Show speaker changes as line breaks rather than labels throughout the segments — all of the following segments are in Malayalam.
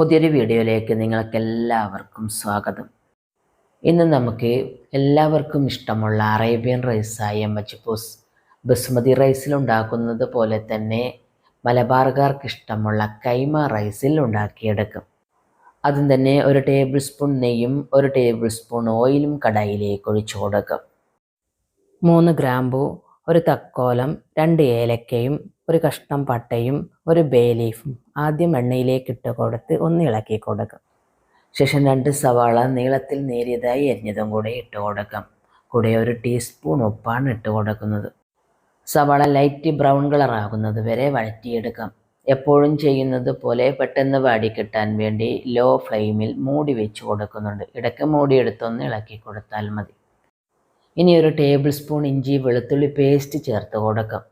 പുതിയൊരു വീഡിയോയിലേക്ക് നിങ്ങൾക്ക് എല്ലാവർക്കും സ്വാഗതം. ഇന്ന് നമുക്ക് എല്ലാവർക്കും ഇഷ്ടമുള്ള അറേബ്യൻ റൈസായ മജ്ബൂസ് ബസ്മതി റൈസിൽ ഉണ്ടാക്കുന്നത് പോലെ തന്നെ മലബാർകാർക്ക് ഇഷ്ടമുള്ള കൈമ റൈസിൽ ഉണ്ടാക്കിയെടുക്കും. ആദ്യം തന്നെ ഒരു ടേബിൾ സ്പൂൺ നെയ്യും ഒരു ടേബിൾ സ്പൂൺ ഓയിലും കടായിലേക്ക് ഒഴിച്ചു കൊടുക്കും. മൂന്ന് ഗ്രാമ്പു ഒരു തക്കോലം രണ്ട് ഏലക്കയും ഒരു കഷ്ണം പട്ടയും ഒരു ബേ ലീഫും. ആദ്യം എണ്ണയിലേക്ക് ഇട്ട് കൊടുത്ത് ഒന്ന് ഇളക്കി കൊടുക്കാം. ശേഷം രണ്ട് സവാള നീളത്തിൽ നേരിയതായി എരിഞ്ഞതും കൂടെ ഇട്ട് കൊടുക്കാം. കൂടെ ഒരു ടീസ്പൂൺ ഉപ്പാണ് ഇട്ട് കൊടുക്കുന്നത്. സവാള ലൈറ്റ് ബ്രൗൺ കളർ ആകുന്നത് വരെ വഴറ്റിയെടുക്കാം. എപ്പോഴും ചെയ്യുന്നത് പോലെ പെട്ടെന്ന് വാടിക്കിട്ടാൻ വേണ്ടി ലോ ഫ്ലെയിമിൽ മൂടി വെച്ച് കൊടുക്കുന്നുണ്ട്. ഇടയ്ക്ക് മൂടിയെടുത്തൊന്ന് ഇളക്കി കൊടുത്താൽ മതി. ഇനി ഒരു ടേബിൾ സ്പൂൺ ഇഞ്ചി വെളുത്തുള്ളി പേസ്റ്റ് ചേർത്ത് കൊടുക്കാം.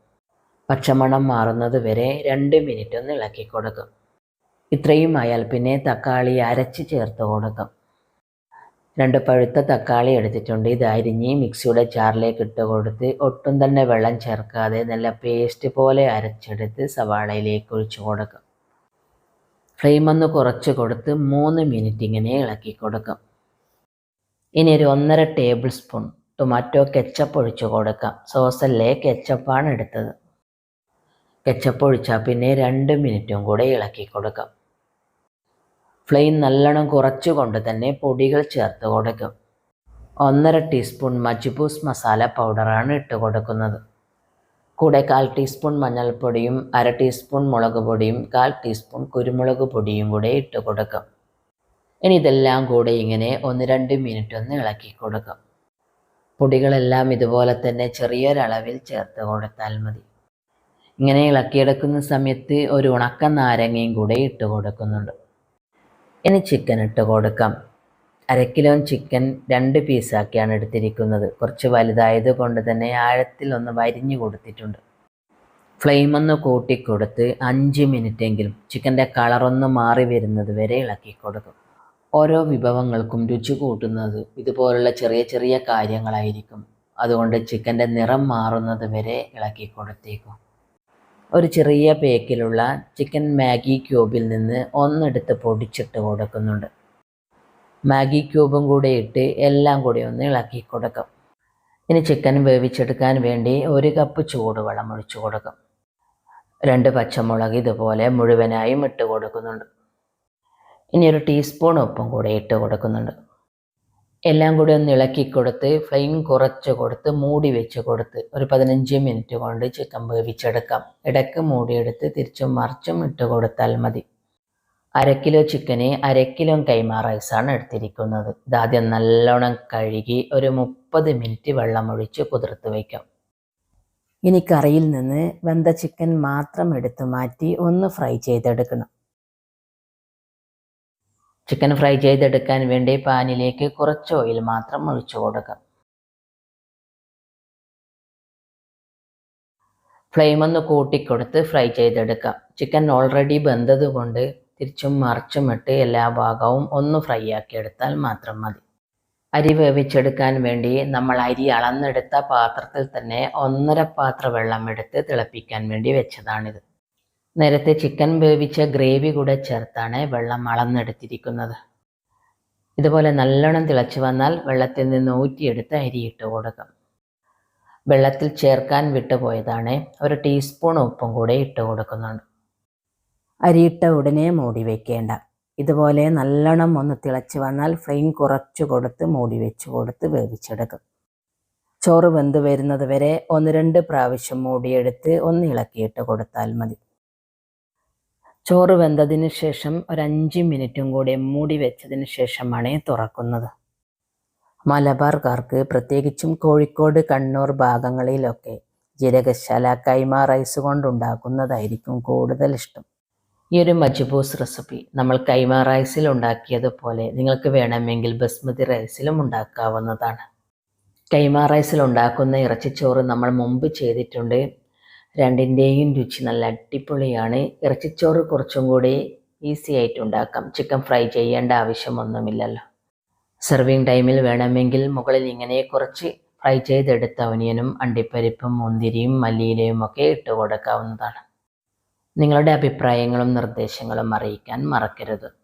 പച്ചമണം മാറുന്നത് വരെ രണ്ട് മിനിറ്റ് ഒന്ന് ഇളക്കി കൊടുക്കും. ഇത്രയും ആയാൽ പിന്നെ തക്കാളി അരച്ച് ചേർത്ത് കൊടുക്കും. രണ്ട് പഴുത്ത തക്കാളി എടുത്തിട്ടുണ്ട്. ഇത് അരിഞ്ഞ് മിക്സിയുടെ ചാറിലേക്ക് ഇട്ട് കൊടുത്ത് ഒട്ടും തന്നെ വെള്ളം ചേർക്കാതെ നല്ല പേസ്റ്റ് പോലെ അരച്ചെടുത്ത് സവാളയിലേക്ക് ഒഴിച്ചു കൊടുക്കും. ഫ്ലെയിം ഒന്ന് കുറച്ച് കൊടുത്ത് മൂന്ന് മിനിറ്റ് ഇങ്ങനെ ഇളക്കി കൊടുക്കും. ഇനി ഒരു ഒന്നര ടേബിൾ സ്പൂൺ ടൊമാറ്റോ കെച്ചപ്പ് ഒഴിച്ചു കൊടുക്കാം. സോസല്ലേ കെച്ചപ്പാണ് എടുത്തത്. കെച്ചപ്പ് ഒഴിച്ചാൽ പിന്നെ രണ്ട് മിനിറ്റും കൂടെ ഇളക്കി കൊടുക്കാം. ഫ്ലെയിം നല്ലോണം കുറച്ചുകൊണ്ട് തന്നെ പൊടികൾ ചേർത്ത് കൊടുക്കും. ഒന്നര ടീസ്പൂൺ മജ്ബൂസ് മസാല പൗഡറാണ് ഇട്ട് കൊടുക്കുന്നത്. കൂടെ കാൽ ടീസ്പൂൺ മഞ്ഞൾപ്പൊടിയും അര ടീസ്പൂൺ മുളക് പൊടിയും കാൽ ടീസ്പൂൺ കുരുമുളക് പൊടിയും കൂടെ ഇട്ട് കൊടുക്കാം. ഇനി ഇതെല്ലാം കൂടെ ഇങ്ങനെ ഒന്ന് രണ്ട് മിനിറ്റ് ഒന്ന് ഇളക്കി കൊടുക്കാം. പൊടികളെല്ലാം ഇതുപോലെ തന്നെ ചെറിയൊരളവിൽ ചേർത്ത് കൊടുത്താൽ മതി. ഇങ്ങനെ ഇളക്കിയെടുക്കുന്ന സമയത്ത് ഒരു ഉണക്ക നാരങ്ങയും കൂടെ ഇട്ട് കൊടുക്കുന്നുണ്ട്. ഇനി ചിക്കൻ ഇട്ട് കൊടുക്കാം. അര കിലോ ചിക്കൻ രണ്ട് പീസാക്കിയാണ് എടുത്തിരിക്കുന്നത്. കുറച്ച് വലുതായത് കൊണ്ട് തന്നെ ആഴത്തിൽ ഒന്ന് വരിഞ്ഞു കൊടുത്തിട്ടുണ്ട്. ഫ്ലെയിം ഒന്ന് കൂട്ടിക്കൊടുത്ത് അഞ്ച് മിനിറ്റ് മിനിറ്റെങ്കിലും ചിക്കന്റെ കളറൊന്ന് മാറി വരുന്നത് വരെ ഇളക്കി കൊടുക്കും. ഓരോ വിഭവങ്ങൾക്കും രുചി കൂട്ടുന്നത് ഇതുപോലുള്ള ചെറിയ ചെറിയ കാര്യങ്ങളായിരിക്കും. അതുകൊണ്ട് ചിക്കന്റെ നിറം മാറുന്നത് വരെ ഇളക്കി കൊടുത്തേക്കും. ഒരു ചെറിയ പേക്കിലുള്ള ചിക്കൻ മാഗി ക്യൂബിൽ നിന്ന് ഒന്നെടുത്ത് പൊടിച്ചിട്ട് കൊടുക്കുന്നുണ്ട്. മാഗി ക്യൂബും കൂടെ ഇട്ട് എല്ലാം കൂടി ഒന്ന് ഇളക്കി കൊടുക്കും. ഇനി ചിക്കൻ വേവിച്ചെടുക്കാൻ വേണ്ടി ഒരു കപ്പ് ചൂടുവെള്ളം ഒഴിച്ചു കൊടുക്കും. രണ്ട് പച്ചമുളക് ഇതുപോലെ മുഴുവനായും ഇട്ട് കൊടുക്കുന്നുണ്ട്. ഇനി ഒരു ടീസ്പൂൺ ഉപ്പും കൂടെ ഇട്ട് കൊടുക്കുന്നുണ്ട്. എല്ലാം കൂടി ഒന്ന് ഇളക്കി കൊടുത്ത് ഫ്ലെയിം കുറച്ച് കൊടുത്ത് മൂടി വെച്ച് കൊടുത്ത് ഒരു പതിനഞ്ച് മിനിറ്റ് കൊണ്ട് ചിക്കൻ വേവിച്ചെടുക്കാം. ഇടയ്ക്ക് മൂടിയെടുത്ത് തിരിച്ചും മറിച്ചും ഇട്ട് കൊടുത്താൽ മതി. അര കിലോ ചിക്കന് അര കിലോ കൈമാ റൈസാണ് എടുത്തിരിക്കുന്നത്. ഇതാദ്യം നല്ലോണം കഴുകി ഒരു മുപ്പത് മിനിറ്റ് വെള്ളമൊഴിച്ച് കുതിർത്ത് വയ്ക്കാം ഇനി കറിയിൽ നിന്ന് വെന്ത ചിക്കൻ മാത്രം എടുത്തു മാറ്റി ഒന്ന് ഫ്രൈ ചെയ്തെടുക്കണം. ചിക്കൻ ഫ്രൈ ചെയ്തെടുക്കാൻ വേണ്ടി പാനിലേക്ക് കുറച്ച് ഓയിൽ മാത്രം ഒഴിച്ചു കൊടുക്കാം ഫ്ലെയിം ഒന്ന് കൂട്ടിക്കൊടുത്ത് ഫ്രൈ ചെയ്തെടുക്കാം. ചിക്കൻ ഓൾറെഡി വെന്തത് കൊണ്ട് തിരിച്ചും മറിച്ചും ഇട്ട് എല്ലാ ഭാഗവും ഒന്ന് ഫ്രൈ ആക്കി എടുത്താൽ മാത്രം മതി. അരി വേവിച്ചെടുക്കാൻ വേണ്ടി നമ്മൾ അരി അളന്നെടുത്ത പാത്രത്തിൽ തന്നെ ഒന്നര പാത്ര വെള്ളം എടുത്ത് തിളപ്പിക്കാൻ വേണ്ടി വെച്ചതാണിത്. നേരത്തെ ചിക്കൻ വേവിച്ച ഗ്രേവി കൂടെ ചേർത്താണ് വെള്ളം അളന്നെടുത്തിരിക്കുന്നത്. ഇതുപോലെ നല്ലോണം തിളച്ചു വന്നാൽ വെള്ളത്തിൽ നിന്ന് ഊറ്റിയെടുത്ത് അരിയിട്ട് കൊടുക്കും. വെള്ളത്തിൽ ചേർക്കാൻ വിട്ടുപോയതാണ്. ഒരു ടീസ്പൂൺ ഉപ്പും കൂടെ ഇട്ട് കൊടുക്കുന്നുണ്ട്. അരിയിട്ട ഉടനെ മൂടി വയ്ക്കേണ്ട ഇതുപോലെ നല്ലോണം ഒന്ന് തിളച്ച് വന്നാൽ ഫ്ലെയിം കുറച്ച് കൊടുത്ത് മൂടി വെച്ച് കൊടുത്ത് വേവിച്ചെടുക്കും. ചോറ് വെന്ത് വരുന്നത് വരെ ഒന്ന് രണ്ട് പ്രാവശ്യം മൂടിയെടുത്ത് ഒന്ന് ഇളക്കിയിട്ട് കൊടുത്താൽ മതി. ചോറ് വെന്തതിന് ശേഷം ഒരു അഞ്ച് മിനിറ്റും കൂടി മൂടി വെച്ചതിന് ശേഷമാണ് തുറക്കുന്നത്. മലബാർക്കാർക്ക് പ്രത്യേകിച്ചും കോഴിക്കോട് കണ്ണൂർ ഭാഗങ്ങളിലൊക്കെ ജീരകശാല കൈമ റൈസ് കൊണ്ടുണ്ടാക്കുന്നതായിരിക്കും കൂടുതൽ ഇഷ്ടം. ഈ ഒരു മജ്ബൂസ് റെസിപ്പി നമ്മൾ കൈമ റൈസിൽ ഉണ്ടാക്കിയതുപോലെ നിങ്ങൾക്ക് വേണമെങ്കിൽ ബസ്മതി റൈസിലും ഉണ്ടാക്കാവുന്നതാണ്. കൈമ റൈസിൽ ഉണ്ടാക്കുന്ന ഇറച്ചിച്ചോറ് നമ്മൾ മുമ്പ് ചെയ്തിട്ടുണ്ട്. രണ്ടിന്റെയും രുചി നല്ല അടിപൊളിയാണ്. ഇറച്ചിച്ചോറ് കുറച്ചും കൂടി ഈസി ആയിട്ട് ഉണ്ടാക്കാം. ചിക്കൻ ഫ്രൈ ചെയ്യേണ്ട ആവശ്യമൊന്നുമില്ലല്ലോ. സെർവിങ് ടൈമിൽ വേണമെങ്കിൽ മുകളിൽ ഇങ്ങനെ കുറച്ച് ഫ്രൈ ചെയ്തെടുത്ത ഒനിയനും അണ്ടിപ്പരിപ്പും മുന്തിരിയും മല്ലിയിലയും ഒക്കെ ഇട്ട് കൊടുക്കാവുന്നതാണ്. നിങ്ങളുടെ അഭിപ്രായങ്ങളും നിർദ്ദേശങ്ങളും അറിയിക്കാൻ മറക്കരുത്.